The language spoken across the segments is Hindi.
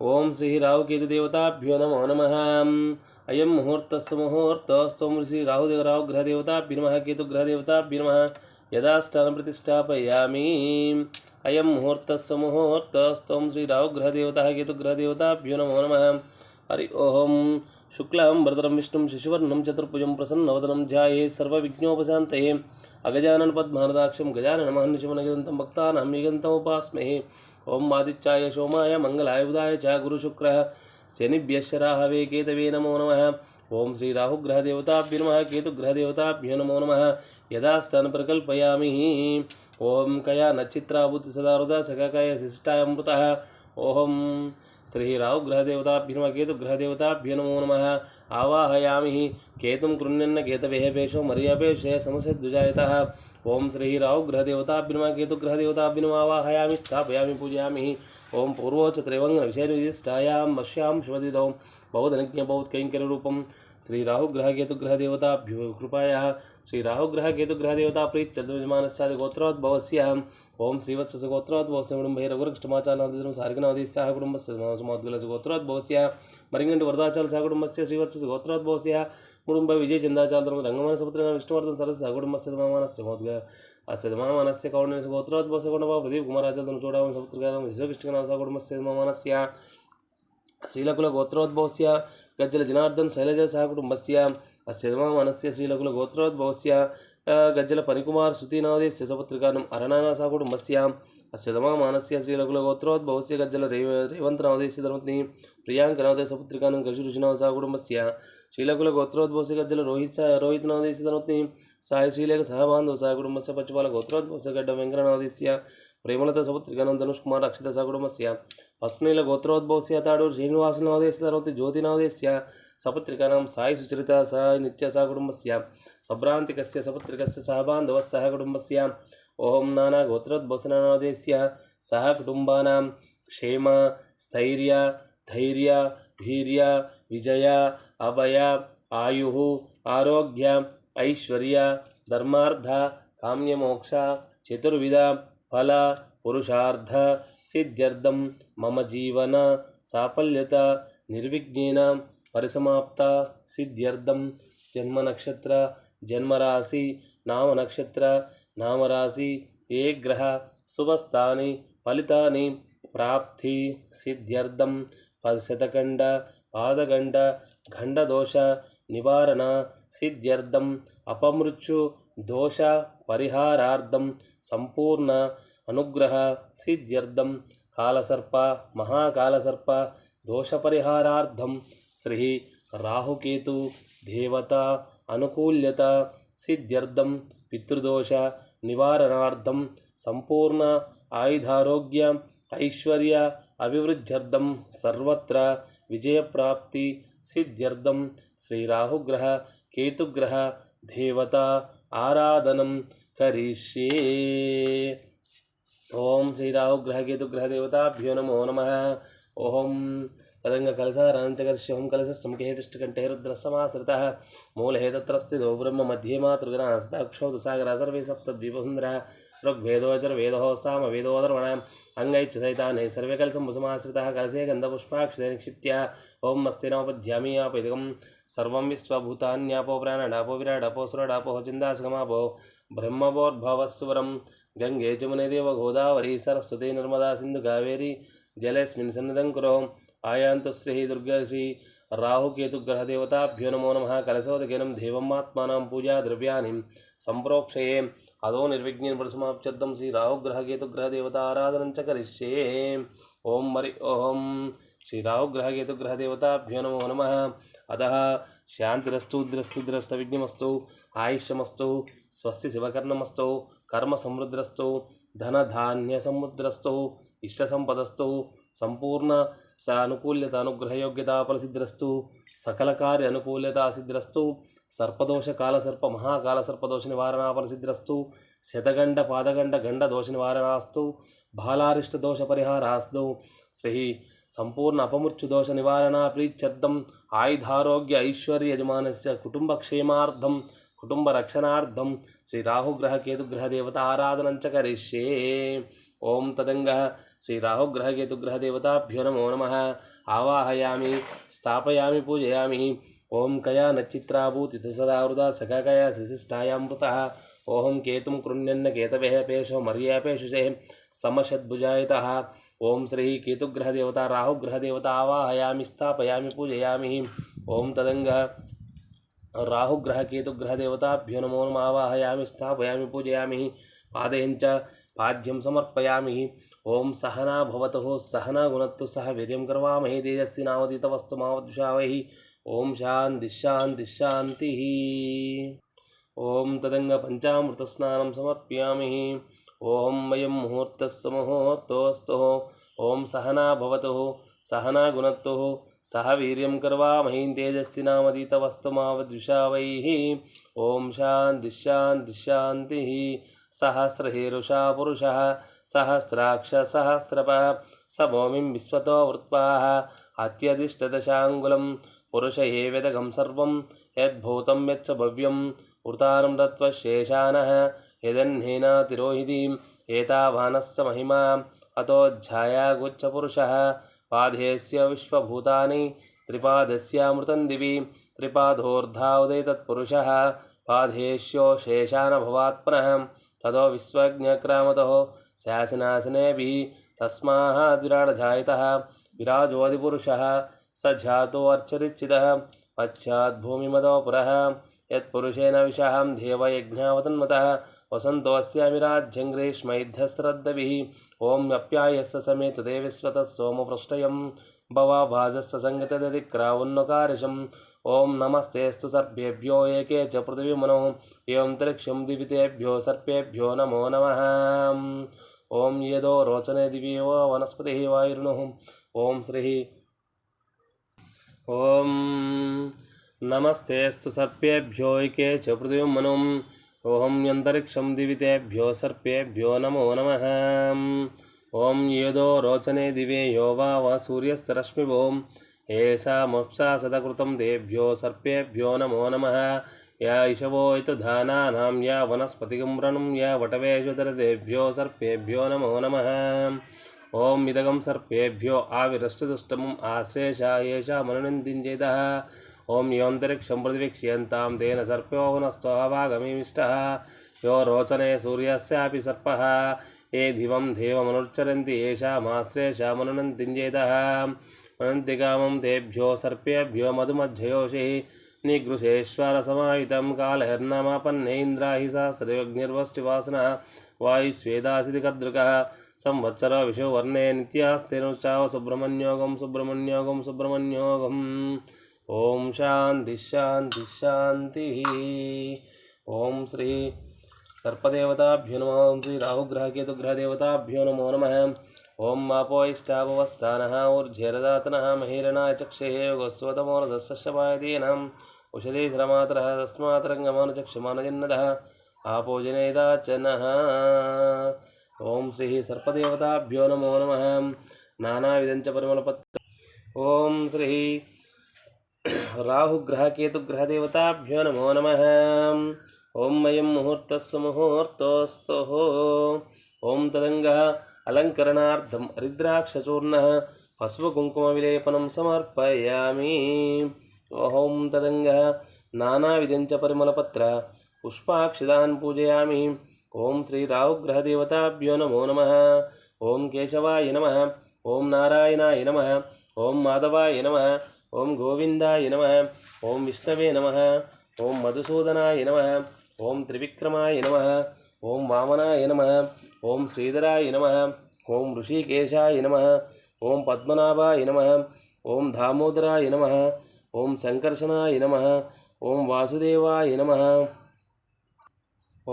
ओम श्रीराव केतुदेवताभ्यो नमो नमः। अयं मुहूर्तस्य मुहूर्तस्त्वं श्रीराहुदेवराव गृहदेवताभ्य नमः केतुग्रहदेवताभ्य नमः। यदाष्टानं प्रतिष्ठापयामि, अयं मुहूर्तस्य मुहूर्तस्त्वं श्रीराहुगृहदेवतः केतुग्रहदेवताभ्यो नमो नमः। हरि ओं शुक्लां वरदरं विष्णुं, शिशुवर्णं, चतुर्भुजं, प्रसन्नवदनं ध्याये सर्वविघ्नोपशान्तये। अगजानन पद्मानदाक्षं गजाननमहनिशमनगदन्तं भक्तानां निगन्तमुपास्महे ओम आदिचा सोमाय मंगलाय बुधाय च गुरुशुक्र शनिभ्यश्च राहवे केतवे नमो नम। ओं श्री राहुग्रहदेवताभ्य नम, केतुग्रहदेवताभ्यो नमो नम। यदास्तन प्रकल्पयामी। ओं कया नचित्राभूत सदा रुदा सककाय ओं श्री राहुग्रहदेवताभ्य नम, केतुग्रहदेवताभ्यो नमो नम। आवाहयामी। केतुं कृण्यन्न, केतवे पेशो समसे द्विजायतः ओम श्री राव गृह देवता बिनमा केतु गृह देवता बिनमावाहयामी स्थापयामी, पूजयामी। ओम पूर्वोच त्रिवंग विशेषायां मश्याम शिवदिदौम बहुधनज्ञ बहुत कैंकर श्री राहु ग्रह केतु ग्रह देवता कृपाया। श्री राहु ग्रह केतु ग्रह देवता प्रीत चंद्रमान गोत्रोद्भवस्याम ఓం శ్రీవత్స గోత్రాద్భవస్యమడం భైరవృక్షమాచారాదిరం సార్గనాదేశ సహ కుటుంబస్య సుమాద్గుల గోత్రాద్భవస్య మరింగంటి వరదాచాల సహ కుటుంబస్య శ్రీవత్స గోత్రాద్భవస్య కుటుంబ విజయ చందాచారం రంగమాన సుపుత్ర విష్ణువర్ధన సరస్సు సహ కుటుంబస్య మానస్య మోద్గా అస్యమానస్య కౌండిన గోత్రాద్భవస కుటుంబ ప్రదీప్ కుమారాచారం చూడవని సుపుత్రగారం విశ్వకృష్ణ సహ కుటుంబస్య మానస్య శ్రీలకుల గోత్రోద్భవస్య గజ్జల జనార్దన్ శైలజ సహ కుటుంబస్య అస్యమానస్య శ్రీలకుల గోత్రోద్భవస్య గజ్జల పనికుమార్ శృతినాదేశ్య శశపత్రికానం అరణానా సహ కుటుంబస్య అస్య మానస్య శ్రీలకుల గోత్రోద్భవస్య గజ్జల రేవ రేవంత్ నాదేశ్య ధర్మత్ని ప్రియాంక నాదే సపుత్రికానం గజురుషినా సహ కుటుంబస్య శ్రీలకుల గోత్రోద్భవస్య గజ్జల రోహిత్ సహ రోహిత్ నాదేశ్య ధర్మత్ని సాయి శ్రీలేఖ సహబాంధవ సహ కుటుంబస్య పచ్చిపాల గోత్రోద్భవస్య గడ్డ వెంకటనాదేశ్య ప్రేమలత సపుత్రికానం ధనుష్ కుమార్ అక్షిత సహ కుటుంబస్య फस्ट नील गोत्रोद्भव सीता श्रीनिवास नवदेश तरह ज्योति नवदेश सपत्रिका साई सुचरिता सह नि सह कुटुबस्य सभ्रांति सपत्रिक सहबांधव सह कुटुबस्य ओम नाना गोत्रोद्भवनादेश सह कुटुबा क्षेम, स्थर्य, धैर्य वीर विजय अभय आयु, आरोग्य, ऐश्वर्य धर्मार्थ काम्यमोक्ष, चतुर्विध, फल पुरुषार्थ సిద్ధ్యర్థం మమ జీవన సాఫల్యత నిర్విఘ్నేన పరిసమాప్త సిద్ధ్యర్థం. జన్మ నక్షత్ర జన్మరాశి నామ నక్షత్ర నామరాశి ఏ గ్రహ శుభస్థాని ఫలితాని ప్రాప్తి. సిద్ధ్యర్థం శతఖండ పాదగండ గండదోష నివారణ. సిద్ధ్యర్థం అపమృత్యు దోష పరిహారార్థం సంపూర్ణ. అనుగ్రహ సిద్ధ్యర్థం. కాలసర్ప మహాకాలసర్ప దోషపరిహారార్థం. శ్రీ రాహుకేతు దేవత అనుకూల్యత సిద్ధ్యర్థం పితృదోష నివారణార్థం సంపూర్ణ ఆయుధారోగ్య ఐశ్వర్య అభివృద్ధ్యర్థం సర్వత్ర విజయప్రాప్తి సిద్ధ్యర్థం శ్రీరాహుగ్రహ కేతుగ్రహ దేవత ఆరాధనం కరిష్యే. ओम श्री राहु ग्रह केतु ग्रह देवताभ्यो नमो नम। ओम तदंग कलश रांचकर्ष्यम कलश समके पृष्ठकंठे रुद्रसमाश्रिता मूलहे दो ब्रह्म मध्ये मातृगणास्तक्षौ सागरा सर्वे सप्तद्वीपसुन्दरः ऋग्वेदोचरवेदः सामवेदोदर्वणाम् अङ्गैच्छसहितानि सर्वे कलशम्बुसमाश्रिताः कलशे गन्धपुष्पाक्षरे निक्षिप्य ॐ मस्ते नोपध्यामि आपैदिकं सर्वं विश्वभूतान्यापो प्राणडापो डापो चिंदा सगमापो ब्रह्मोद्भवस्वरम गंगे जमुने देव गोदावरी सरस्वती नर्मदा सिंधु कावेरी, जलेस्मिन् सन्निधं आयांत श्री दुर्गा श्री राहुकेतुग्रहदेवताभ्यो नमो नमः कलशोदगेनं पूजा पूजाद्रव्याणि संप्रोक्ष अदो निर्विघ्नेन श्री श्रीराहुग्रहकेतुग्रहदेवता आराधनं च करिष्ये। ॐ हरि, ॐ श्रीराहुग्रहकेतुग्रहदेवताभ्यो नमो नम। अतः शान्तिरस्तु द्रस्तु आयुष्यमस्तु, स्वस्य शिवकर्णमस्तु కర్మ సమృద్రస్తు ధనధాన్య ఇష్ట సంపదస్థౌ సంపూర్ణ స అనుకూల్యత అనుగ్రహయోగ్యత ఫలసిద్ధిరస్తు సకల కార్య అనుకూల్యత సిద్ధిరస్తు సర్పదోష కాలసర్ప మహాకాల సర్పదోష నివారణ ఫలసిద్ధిరస్తు శతగండ పాదగండ గండ దోష నివారణాస్తు బాలారిష్ట దోష పరిహారాస్తు శ్రీ సంపూర్ణ అపమృత్యు దోష నివారణ ప్రీత్యర్థం ఆయుధారోగ్య ఐశ్వర్య యజమానస్య కుటుంబ క్షేమార్థం కుటుంబ రక్షణార్థం శ్రీ రాహుగ్రహ కేతుగ్రహ దేవత ఆరాధనం చ కరిష్యే ఓం తదంగ శ్రీ రాహుగ్రహకేతుగ్రహదేవతాభ్యో నమో నమ ఆవాహయామి స్థాపయామి పూజయామి ఓం కయా నచ్చిత్రాభూతి సదా వృదా సఖకయా శిశిష్టాయామృత ఓం కేతుం కృణ్యన్న కేతవే పేషో మర్యాపేషుషే సమషద్భుజాయత ఓం శ్రీ కేతుగ్రహదేవత రాహుగ్రహదేవత ఆవాహయామి స్థాపయామి పూజయామి ఓం తదంగ राहु ग्रह केतु ग्रह देवताभ्यो नमो नम, आवाहयामि, स्थापयामि, पूजयामि पादयं च पाद्यं समर्पयामि। ओम सहना भवतो, सहना गुणत्तु, सह वीर करवामहे तेजस्वी नावदितवस्तु ओं ओम शांति शांति शांति ओम तदंग पंचामृतस्नानं समर्पयामि ओम ओं ओम सहना भवतो, सहना गुणत्तु। सह वीर कर्वा मही वीर्यं कर्वामहीं तेजस्विनामदीतवस्तुमावद्विषावैः ॐ सहस्रहेषा पुषा सहस्राक्ष सहस्रप स भूमि विश्वतो वृत्वा अत्यधिष्ठदशाङ्गुलं पुरुष एवेदगं सर्वं, यद्भूतं यच्च भव्यं। वृतानं तत्त्वशेषानः एतावानस्य महिमा अतोध्यायागुच्छपुरुषः पादेस्य विश्वभूतानि त्रिपादस्यामृतं दिवि त्रिपादोर्धा उदय तत्पुरुषः पादेश्यो शेषानभवात्मनः ततो विश्वज्ञक्रामतः शासनासनेभिः तस्माद्विराडजायतः विराजोऽधिपुरुषः स जातोऽर्चरिच्चितः पश्चाद्भूमिमदो पुरः यत्पुरुषेण विषहं देवयज्ञावतन्मतः वसन्तोऽस्यामि राज्यं ग्रीष्मैध्यश्रद्धभिः ॐ अप्यायस्य समेत देविस्वतः सोमपृष्टयं भवाभाजस्य सङ्गतदधिक्रावन्नकारिशम् ॐ नमस्तेऽस्तु सर्पेभ्यो एके च पृथिवीमनो। एवं त्रिक्षं दिवितेभ्यो सर्पेभ्यो नमो नमः। ॐ यदो रोचने दिवि एव वनस्पतिः वायुर्नुः ॐ श्रीः। ॐ नमस्तेऽस्तु सर्पेभ्यो एके च पृथिवीमनो ॐ यन्तरिक्षं दिवितेभ्यो सर्पेभ्यो नमो नमः ॐ यदो रोचने दिवे यो वा वा सूर्यस्तरश्मिभोम् येषामुप्सा सदकृतं तेभ्यो सर्पेभ्यो नमो नमः या इषवो इतधानानां या वनस्पतिगम्रणं या वटवेषुतरतेभ्यो सर्पेभ्यो नमो नमः ॐ इदगं सर्पेभ्यो आविरष्टदुष्टमम् आश्रेषा येषामनुनन्दिञ्चेदः ॐ ఓం యోంతరిక్షం పృథివీక్ష్యంతాం తేన సర్పోహునస్తోహవాగమిమిష్టः యో రోచనే సూర్యస్యాపి సర్పः. ఏ ధివం దేవమనుర్చరంతి ఏషామాశ్రేషామనునంతింజేత అనంతికామం తేభ్యో సర్పేభ్యో మధుమధ్యయోషి. నిగృశేశ్వరసమాయుతం కాళహర్ణమాపన్నేంద్రాహి సహస్రయోగ్నిర్వష్టివాసన వాయుస్వేదాసిదికదృక సంవత్సర విషువర్ణే నిత్యాస్తేనుచావ సుబ్రహ్మణ్యోగం సుబ్రహ్మణ్యోగం సుబ్రహ్మణ్యోగం. ॐ शान्तिः शान्तिः शान्तिः ॐ श्री सर्पदेवताभ्यो नमः ॐ श्री राहुग्रहकेतुग्रहदेवताभ्यो नमो नमः ॐ मापोयिष्टाववस्थानः ऊर्ध्यरदातनः महीरणाय चक्षेः गोस्वतमोरदस्सशपायतीनाम् उषधे श्रमातरः तस्मातरङ्गमानुचक्षमानजन्नदः आपोजनेदाचनः ॐ श्रीः सर्पदेवताभ्यो नमो नमः नानाविधञ्च परिमलपत्र ॐ श्रीः राहुग्रहकेतुग्रहदेवताभ्यो नमो नमः। ॐ अयं मुहूर्तस्సు मुहूर्तोऽस्तुः ॐ तदङ्गः अलङ्करणार्थं हरिद्राक्षचूर्णः पशुकुङ्कुमविलेपनं समर्पयामि। ॐ तदङ्गः नानाविधञ्च परिमलपत्र पुष्पाक्षिदान् पूजयामि। ॐ श्रीराहुग्रहदेवताभ्यो नमो नमः। ॐ केशवाय नमः। ॐ नारायणाय नमः। ॐ माधवाय नमः। ॐ गोविन्दाय नमः ॐ विष्णवे नमः ॐ मधुसूदनाय नमः ॐ त्रिविक्रमाय नमः ॐ वामनाय नमः ॐ श्रीधराय नमः ॐ ऋषिकेशाय नमः ॐ पद्मनाभाय नमः ॐ दामोदराय नमः ॐ सङ्कर्षणाय नमः ॐ वासुदेवाय नमः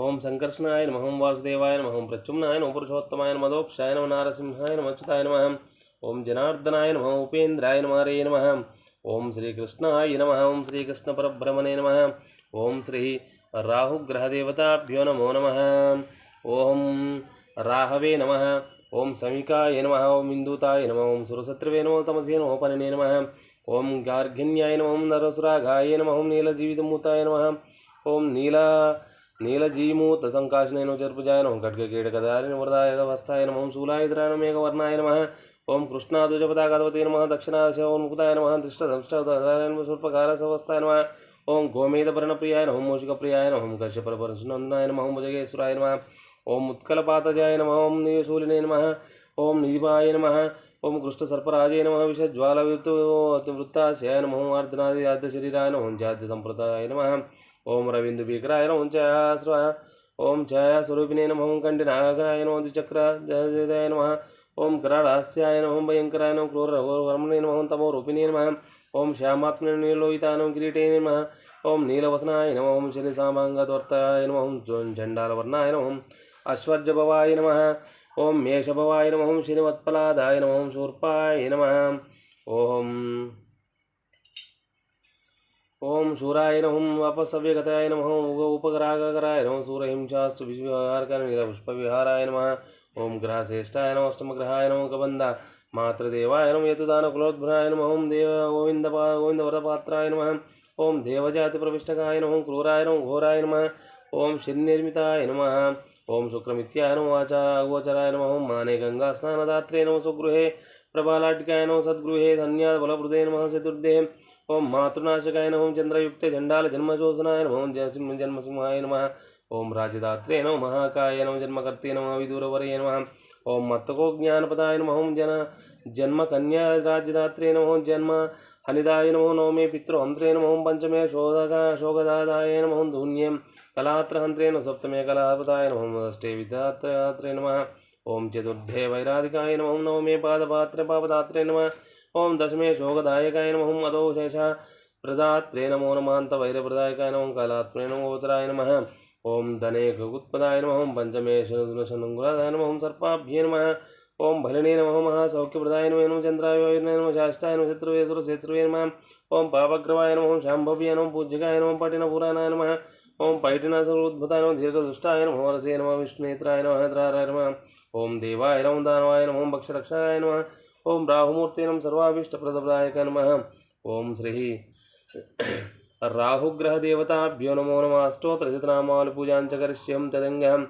ॐ सङ्कर्षणाय नमः ॐ वासुदेवाय नमः ॐ प्रच्युम्नाय नमः पुरुषोत्तमाय नमः मोक्षाय नमः नारसिंहाय नमः अच्युताय नमः ॐ जनार्दनाय नमः उपेन्द्राय नमः हरे नमः ॐ श्रीकृष्णाय नमः ॐ श्रीकृष्णपरब्रह्मणे नमः ॐ श्री राहुग्रहदेवताभ्यो नमो नमः ॐ राहवे नमः ॐ समिकाय नमः ॐ इन्दूताय नमः ॐ सुरसत्रवे नमो तमसे नमो पनने नमः ॐ गार्घिन्याय नमः ॐ नरसुराघाय नमः ॐ नीलजीवितमूताय नमः ॐ नीला नीलजीमूतसङ्काशनेन चर्पुजाय नमः खड्गकीटकदारिण वरदाय वस्ताय नमः शूलायुधराय मेघवर्णाय नमः ओम कृष्णाध्वजपदागतवते नमः दक्षिणाशोन्मुक्ताय नमः दृष्टदंष्टदाय नमः शूर्पकारसवस्थाय नमः ओम गोमेदपर्णप्रियाय नमः मूषिकप्रियाय नमः कश्यपरपरशुनन्दाय नमः भुजगेश्वराय नमः ओम उत्कलपातजाय नमः ओम नीलशूलिने नमः ओम निधिपाय नमः ओम कृष्णसर्पराजे नमः विषज्वालवृत्तास्याय नमः अर्धनादिशरीराय नमः जात्यसम्प्रदाय नमः ओम रविन्दुभीकराय नमः छायाश्रवाय ओम छायास्वरूपिणे नमः कण्ठनागराय नमः द्विचक्राय नमः ओम कराळास्याय नमः भयङ्कराय नमः क्रूरवर्मणे नमः तमोरूपिणे नमः ओम श्यामात्मने नीलोहिताय नमः किरीटे नमः ओम नीलवसनाय नमः ओम शनिसामाङ्गद्वर्ताय नमः ओम झण्डालवर्णाय नमः अश्वर्जभवाय नमः ओम मेषभवाय नमः ओम श्रीवत्पलादाय नमः ओम शूर्पाय नमः ओम ओम शूराय नमः अपसव्यगताय नमः उग उपग्रागकराय नमः सूरहिंसास्तु विश्वविहारकाय नीलपुष्पविहाराय नमः ओम ग्रह श्रेष्ठाय नम नमः अष्टमग्रहाय नम कबन्ध मातृदेवाय नमः यतुदानकुलोद्भराय नम ओम देव गोविन्द गोविन्दवरपात्राय नमः ओम देवजातिप्रविष्टकाय नमः क्रूराय नम घोराय नम ओम शिरनिर्मिताय नम ओम शुक्रमित्याय नमः वाचा गोचराय नमः ओम माने गङ्गास्नानदात्रे नमः स्वगृहे प्रबालाटिकाय नमः सद्गृहे धन्याबलप्रदे नम चतुर्दे ओम मातृनाशकाय नमः चन्द्रयुक्ते चण्डाल जन्मजोत्सनाय नमः ओम जन्म सिंहाय नमः ओम राजदात्रे नमः महाकाय नमः जन्मकर्ते नमः विदूरवरये नमः ओम मत्तको ज्ञानपदाय नमः ओम जन जन्मकन्या राज्यदात्रे नमः ओम जन्म हनिदाय नमो नवमे पितृहन्त्रे नमः पंचमे शोधका शोकदादाय नमः ओम धून्यं कलात्रहन्त्रे नमः सप्तमे कलापदाय नमः अष्टे विद्यात्रे नमः ओम चतुर्थे वैराधिकाय नमः नवमे पादपात्रे पापदात्रे नमः ओम दशमे शोकदायकाय नमः अदो शेषा प्रदात्रे नमो नमान्त वैरप्रदायकाय नमः कालात्मे नमो गोचराय नमः ओम धने गगुत्पदाय नमः ओम पंचमे शनुङ्गुलादाय नमः ओम सर्पाभ्ये नमः ओम भलिने नमः महासौख्यप्रदाय नमः नमः चन्द्राय नमः शाष्टाय नम शत्रुवे सुरशेत्रुवे नमः ओम पापग्रवाय नमः ओम शाम्भव्याय नम पूज्यकाय नमः पटिनपुराणाय नमः ओम पैटिनासरोद्भुताय नमः दीर्घदुष्टाय नम रसे नमः विष्णुनेत्राय नम द्राराय नमः ओम देवाय नम दानवाय नम ओम भक्षरक्षाय नमः ओम राहुमूर्ते नमः सर्वाभीष्टप्रदप्रदायकाय नम ओम श्री राहुग्रहदेवताभ्यो नमो नमः अष्टोत्तरशतनामावलिपूजां च करिष्यं तदङ्गहं।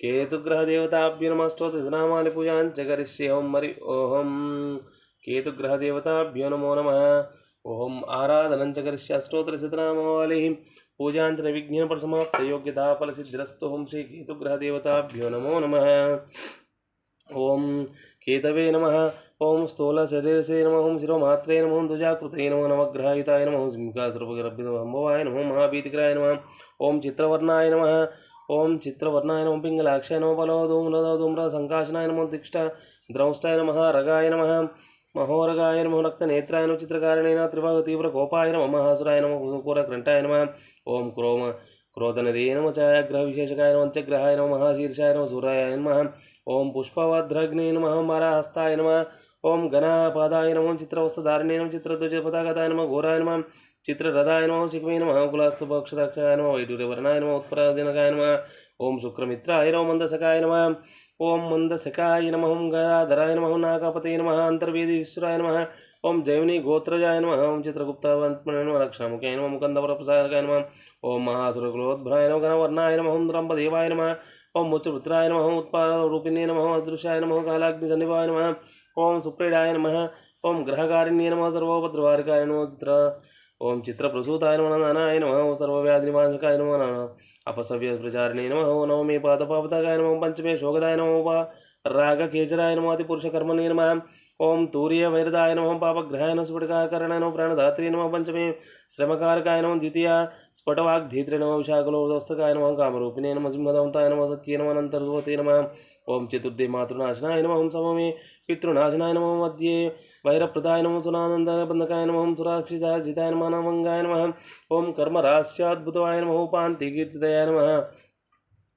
केतुग्रहदेवताभ्यो नमः अष्टोत्तरशतनामावलिपूजां च करिष्यं मरि ओहं केतुग्रहदेवताभ्यो नमो नमः ओम आराधनं च करिष्य अष्टोत्तरशतनामावलिः पूजां च निर्विघ्नपरसमाप्तयोग्यताफलसिद्धिरस्तु ओं श्रीकेतुग्रहदेवताभ्यो नमो नमः। ओम। केतवे नमः। ओम स्थूलशरीरसे नमः ओम शिरोमात्रे नमः ओम ध्वजाकृते नमः नवग्रहायुताय नमः ओम सिंहासुरभगरभ्यम्भवाय नमः महाभीतिग्राय नमः ओम चित्रवर्णाय नमः ओम चित्रवर्णाय नमः, पिङ्गलाक्षाय नमः बलोधूम्रधूम्रसङ्काशनाय नमः दिष्ट द्रंष्टाय नमः, रगाय नमः, महोरगाय नमः, रक्तनेत्राय नमः चित्रकारणेन त्रिभागतीव्रकोपाय नमः, महासुराय नमः कुरक्रण्टाय नमः ओम क्रोम क्रोधनदे नमः, छायाग्रहविशेषकाय नमः पञ्चग्रहाय नमः, महाशीर्षाय नमः सूराय नमः ओम पुष्पवद्रग्ने नमः, मराहस्ताय नमः ओम गणापादाय नमः चित्रवस्त्रधारिणे नमः चित्रध्वजपतागताय नमः घोराय नमः चित्ररथाय नमः शिखमे नमः कुलास्तुपक्षरक्षाय नमः वैडूर्यवर्णाय नमः उत्पराजनकाय नमः ओम शुक्रमित्राय नमः मन्दसकाय नमः ओम मन्दसकाय नमः ओम गदाधराय नमः नागापते नमः अन्तर्वेदी विश्वराय नमः ओम जैवनी गोत्रजाय नमः ओम चित्रगुप्तावन्त्मने नमः रक्षामुखाय नमः मुकन्दवरप्रसारकाय नमः ओम महासुरकुलोद्भराय नमः गणवर्णाय नमः ओम रम्भदेवाय नमः ओम मुच्चपुत्राय नमः उत्पादरूपिणे नमः अदृशाय नमः कालाग्निसन्निभाय नमः ओम सुप्रेडाय नमः। ओम ग्रहकारिण्ये नमः, सर्वोपद्रवारिकाय नमः चित्र। ओम चित्रप्रसूताय नमः नानाय नमः, ओम सर्वव्याधिनिवासकाय नमः नमः अपसव्यप्रचारिणे नमः, ओम नवमे पादपापताकाय नमः, ओम पञ्चमे शोकदाय नमः वा रागकेचराय नमः अतिपुरुषकर्मणे नमः। ओम तूर्य वैरदाय नमः पापग्रहाय नमः स्फटिकाकरणाय नमः प्राणदात्रे नमः, पञ्चमे श्रमकारकाय नमः, द्वितीया स्फटवाग्धीत्रे नमः विशाखलोदस्तकाय नमः, कामरूपिणे नमः सिंहदन्ताय नमः, सत्ये नमः अनन्तर्वते नमः। ओम चतुर्दे मातृनाशनाय नम। ओं सममे पितृनाशनाय नम। मध्ये वैरप्रदाय नमः नम नमः। ओम सुराक्षितार्जिताय नम। नमंगाय नम। ओम कर्मरास्याद्भुतवाय नम। उपान्तिकीर्तिताय नम।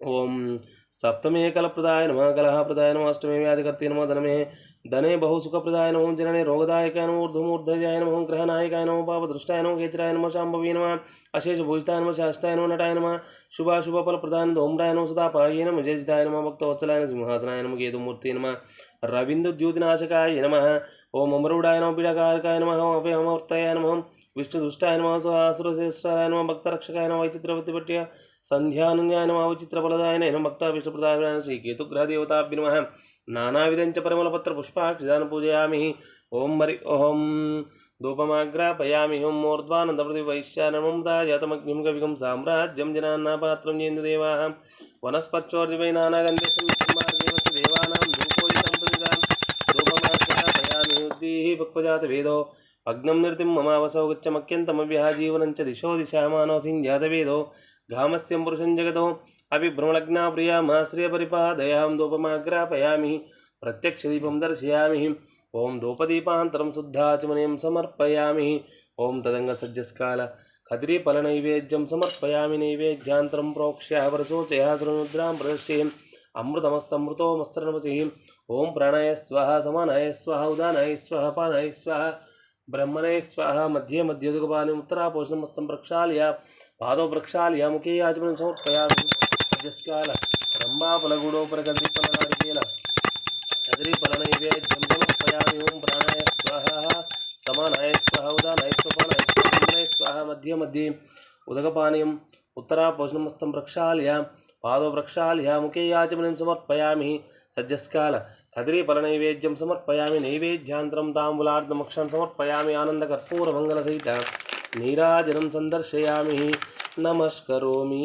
ओं सप्तमे कल कलप्रदाय नम। कलहप्रदाय नम। अष्टमे व्याधिकर्ते नम। धनमे धने बहुसुखप्रदाय नमः जनने रोगदायकाय नमः ऊर्ध्वमूर्धजाय नमः ग्रहनायकाय नमः पापदृष्टाय नमः केचराय नमः शाम्भवी अशेष अशेषभूषिताय नमः शास्ताय नमः नटाय नमः शुभाशुभफलप्रदाय धूम्राय नमः सदापाय नमः जयजिताय नमः भक्तवत्सलाय नमः सिंहासनाय नमः केतुमूर्ति नमः रविन्दुद्युतिनाशकाय नमः ओम अमरूढाय नम पीडाकारकाय नम नमः अभयमूर्तये नमः विष्णुदुष्टाय नम सुरासुरश्रेष्ठाय नम भक्तरक्षकाय नमः वैचित्रवतिपट्य सन्ध्यानन्याय नमः विचित्रफलदाय नमः भक्ताभिष्टप्रदाय श्रीकेतुग्रहदेवताभ्य नमः नानाविधञ्च परिमलपत्रपुष्पाक्षिदान् पूजयामि ॐ हरि ॐ धूपमाग्रापयामि ॐ मूर्ध्वानन्दप्रतिवैश्यानमं जातमग्निं कविकं साम्राज्यं जनान्नापात्रं जेन्दुदेवाः वनस्पत्योर्दिवै नानागन्धसंयुक्तमार्गेव देवानां धूपोदितं प्रतिदां धूपमाग्रापयामि उद्दीः पक्वजातवेदो अग्नं निर्तिं ममावसौ गच्छमक्यन्तमव्यहाजीवनं च दिशो दिशामानोऽसिञ्जातवेदो घामस्यं पुरुषं जगतो अभिभ्रमलग्ना प्रिया माश्रियपरिपादयां धूपमाग्रापयामि प्रत्यक्षदीपं दर्शयामि, ॐ धूपदीपान्तरं शुद्धाचमनीं समर्पयामि, ॐ तदङ्गसज्जस्काल खद्रीफलनैवेद्यं समर्पयामि, नैवेद्यान्तरं प्रोक्ष्यः वरसोचयः सुरमुद्रां प्रदर्शयम् अमृतमस्तमृतोमस्त्रनमसिः, ॐ प्राणाय स्वाहा, समानाय स्वाहा, उदानाय स्वाहा, पानाय स्वाहा ब्रह्मणे स्वाहा, मध्ये मध्य मध्यदुगपानि उत्तरापोषणमस्तं प्रक्षाल्य, पादौ प्रक्षाल्य मुखे याचमनं समर्पयामि। सज्जस्काल रम्बाफलगुडोपरकद्रीफलनारिकेल कदलीफलनैवेद्यं समर्पयामि ॐ प्राणाय स्वाहा, समानाय स्वाहा, उदानाय स्वपानाय स्वाहा स्वाहा मध्ये मध्ये उदकपानीयम् उत्तरापोषणमस्तं प्रक्षाल्य पादौ प्रक्षाल्य मुखे याचमनं समर्पयामि, सज्जस्काल कदलीफलनैवेद्यं समर्पयामि, नैवेद्यान्तरं ताम्बूलार्धमक्षं समर्पयामि, आनन्दकर्पूरमङ्गलसहित, नीराजनं सन्दर्शयामि, नमस्करोमि।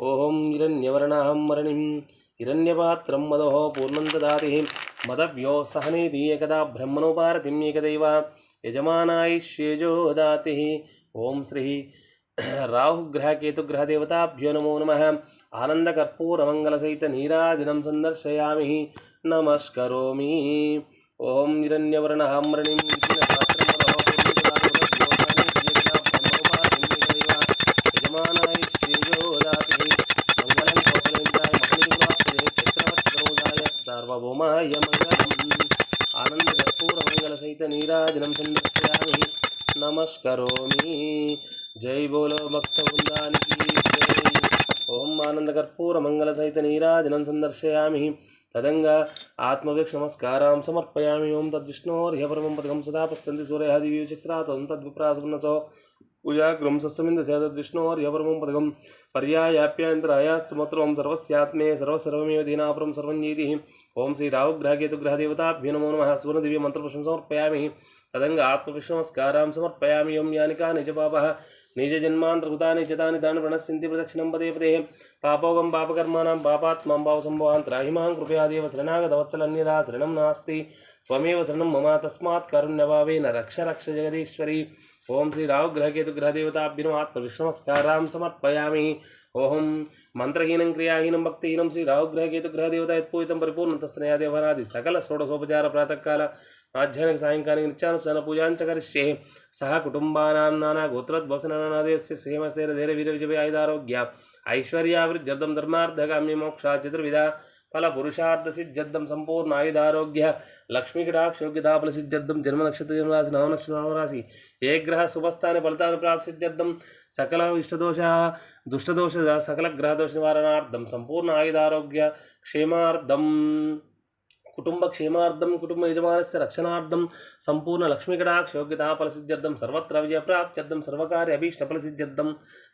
हिरण्यवर्णाहं मरणिं, हिरण्यपात्रं मदोः पूर्णं ददाति मदव्यो सहनेति एकदा ब्रह्मणोपारतिम् एकदैव यजमानायिष्येजो दातिः ॐ श्रीः राहुग्रहकेतुग्रहदेवताभ्यो नमो नमः। आनन्दकर्पूरमङ्गलसहितनीरादिनं सन्दर्शयामि नमस्करोमि। ॐ हिरण्यवर्णः నవోమాయమగరం ఆనందకర్పూరమంగళసహిత సందర్శయామి నమస్కరోమి జై బోలో భక్త వృందానికి ఓం ఆనందకర్పూరమంగళసహిత నీరాజనం సందర్శయామి తదంగా ఆత్మవేక్ష నమస్కారం సమర్పయామి ఓం తద్విష్ణోర్యపరమం పథకం సదా పశ్యంతి సూర్యాదివ్యూచక్రాతం తద్విప్రాసున్నసో పూజాగ్రం సస్మిందసేతద్విష్ణోర్యపరమం పథకం పర్యాయాప్యాంతరాయాస్తు మత్రం సర్వస్యాత్మే సర్వసర్వమే దీనాపురం సర్వంజీతి सर्वसर्वमेव दीनापरं सर्वं नीतिः ॐ श्रीराहुग्रहकेतुग्रहदेवताभ्यो नमो नमः। सुवर्णदिव्यमन्त्रपुष्पं समर्पयामि तदङ्ग आत्मविष्णमस्कारां समर्पयामि। ॐ यानि कानि च पापः। निजजन्मान्तर्कृतानि च तानि तानि प्रणश्यन्ति प्रदक्षिणं पदे पदे। पापोगं पापकर्माणां पापात्मां भावसम्भवान् त्राहिमां कृपयादेव शरणागतवत्सलन्यदा। शरणं नास्ति। त्वमेव शरणं मम। तस्मात् कारुण्यभावेन रक्ष रक्ष जगदीश्वरी। ॐ श्रीराहुग्रहकेतुग्रहदेवताभ्यो आत्मविष्णमस्कारां समर्पयामि। ओहं मन्त्रहीनं क्रियाहीनं, भक्तिहीनं श्रीराहुग्रहकेतुग्रहदेवता यत्पूजितं परिपूर्णं तस्नया देवनादि सकल षोडशोपचार प्रातःकाल माध्याह्निक सायङ्कालिक नित्यानुष्ठान पूजां च करिष्ये। सह कुटुम्बानां नानागोत्रद्वसननादेवस्य श्रीमस्तेरधैर्यवीरविजय आयुधारोग्य ऐश्वर्यावृद्ध्यर्थं धर्मार्थकाम्य मोक्षा चतुर्विधा ఫలపురుషార్థసిద్ధ్యర్థం సంపూర్ణ ఆయుధారోగ్య లక్ష్మీకిటాక్షయోగ్యతాఫల సిద్ధ్యర్థం జన్మనక్షత్ర జన్మరాశి నవనక్షత్ర నవరాశి ఏ గ్రహ శుభస్థాని ఫలితాన్ని ప్రాప్సిద్ధ్యర్థం సకల ఇష్టదోష దుష్టదోష సకల గ్రహదోష నివారణార్థం సంపూర్ణ ఆయుధారోగ్య క్షేమార్థం కుటుంబ క్షేమార్థం కుటుంబ యజమానస్య రక్షణార్థం సంపూర్ణ లక్ష్మీకటాక్షయోగ్యతా ఫలసిద్ధ్యర్థం సర్వత్ర విజయప్రాప్త్యర్థం సర్వకార్య అభీష్టఫలసిద్ధ్యర్థం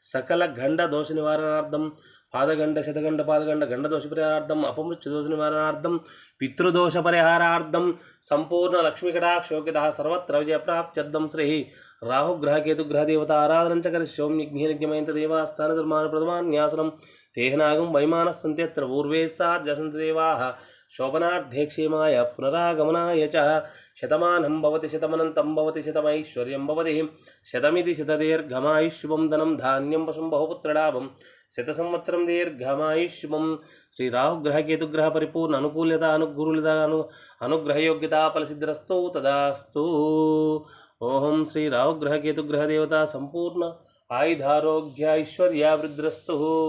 సకల గండ దోష నివారణార్థం పాదగండ శతగండ పాదగండ గండదోష పరిహారార్థం అపమృత్యు దోష నివారణార్థం పితృదోష పరిహారార్థం సంపూర్ణ లక్ష్మీకటాక్షయోగ్యత సర్వత్ర విజయప్రాప్త్యర్థం శ్రీ రాహుగ్రహకేతుగ్రహదేవత ఆరాధనం చ కరిష్యోం దేవాస్థాన ధర్మాన ప్రథమాన్యాసనం తేహనాగం వైమానస్సంత్యత్ర పూర్వే సార్జసంత దేవా శోభనార్థే క్షేమాయ పునరాగమనాయ చ శతమానం భవతి శతమనంతం భవతి శతమైశ్వర్యం భవతి శతమితి శతదీర్ఘమాయుష్యుభం ధనం ధాన్యం పశుం బహుపుత్రడాభం శత సంవత్సరం దీర్ఘమాయుష్మం శ్రీ రాహుగ్రహ కేతుగ్రహ పరిపూర్ణ అనుకూలత అనుగురులత అను అనుగ్రహయోగ్యత ఫలసిద్ధిరస్తు తదాస్తు. ఓహం శ్రీ రాహుగ్రహ కేతుగ్రహ దేవత సంపూర్ణ ఆయుధారోగ్య ఐశ్వర్యాభివృద్ధిరస్తు